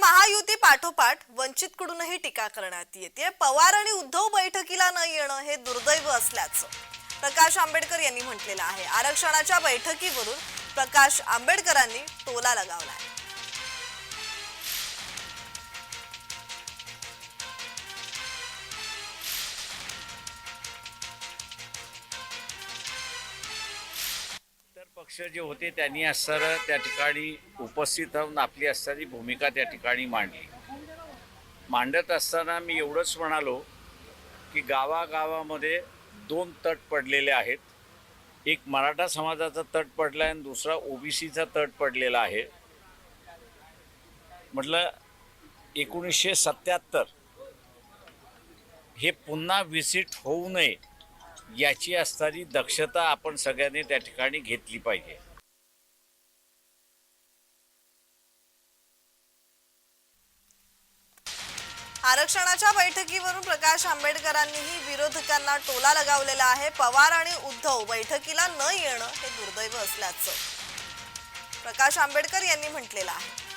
महायुती पाठोपाठ वंचितकडूनही टीका करण्यात येते. पवार आणि उद्धव बैठकीला न येणं हे दुर्दैव असल्याचं प्रकाश आंबेडकर यांनी म्हटलेलं आहे. आरक्षणाच्या बैठकीवरून प्रकाश आंबेडकरांनी टोला लगावलाय. पक्ष जे होते त्यांनी असणारं त्या ठिकाणी उपस्थित राहून आपली असणारी भूमिका त्या ठिकाणी मांडली. मांडत असताना मी एवढंच म्हणालो की गावागावामध्ये दोन तट पडलेले आहेत. एक मराठा समाजाचा तट पडला आहे आणि दुसरा ओबीसीचा तट पडलेला आहे. म्हटलं एकोणीसशे सत्याहत्तर हे पुन्हा व्हिजिट होऊ नये. याची असणारी दक्षता आपण सगळ्यांनी त्या ठिकाणी घेतली पाहिजे. आरक्षणाच्या बैठकीवरून प्रकाश आंबेडकरांनीही विरोधकांना टोला लगावलेला आहे. पवार आणि उद्धव बैठकीला न येणं हे दुर्दैव असल्याचं प्रकाश आंबेडकर यांनी म्हटलेलं आहे.